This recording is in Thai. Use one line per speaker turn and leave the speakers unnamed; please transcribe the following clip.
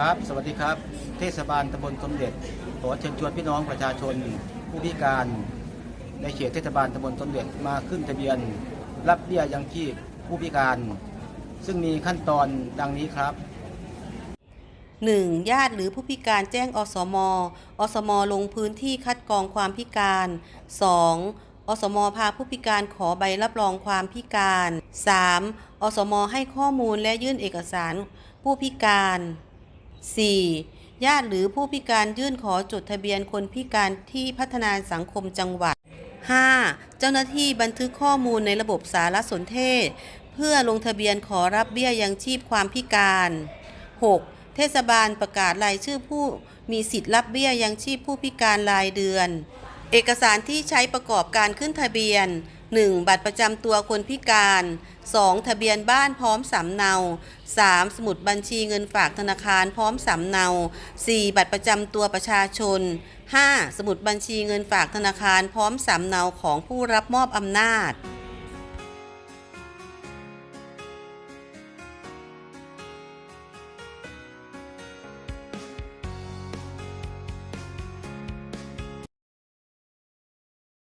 ครับ สวัสดีครับ เทศบาลตำบลสมเด็จ ขอเชิญชวนพี่น้องประชาชน ผู้พิการ ในเขตเทศบาลตำบลสมเด็จมาขึ้นทะเบียน รับเบี้ยยังชีพผู้พิการ ซึ่งมีขั้นตอนดังนี้ครับ
1. ญาติหรือผู้พิการแจ้งอสม อสม ลงพื้นที่คัดกรองความพิการ 2. อสมพาผู้พิการขอใบรับรองความพิการ 3. อสมให้ข้อมูลและยื่นเอกสารผู้พิการ 4. ญาติหรือผู้พิการยื่นขอจดทะเบียนคนพิการที่พัฒนาสังคมจังหวัด 5. เจ้าหน้าที่บันทึกข้อมูลในระบบสารสนเทศ เพื่อลงทะเบียนขอรับเบี้ยยังชีพความพิการ 6. เทศบาลประกาศรายชื่อผู้มีสิทธิ์รับเบี้ยยังชีพผู้พิการรายเดือน เอกสารที่ใช้ประกอบการขึ้นทะเบียน 1. บัตรประจำตัวคนพิการ 2. ทะเบียนบ้านพร้อมสำเนา 3. สมุดบัญชีเงินฝากธนาคารพร้อมสำเนา 4. บัตรประจำตัวประชาชน 5. สมุดบัญชีเงินฝากธนาคารพร้อมสำเนาของผู้รับมอบอำนาจ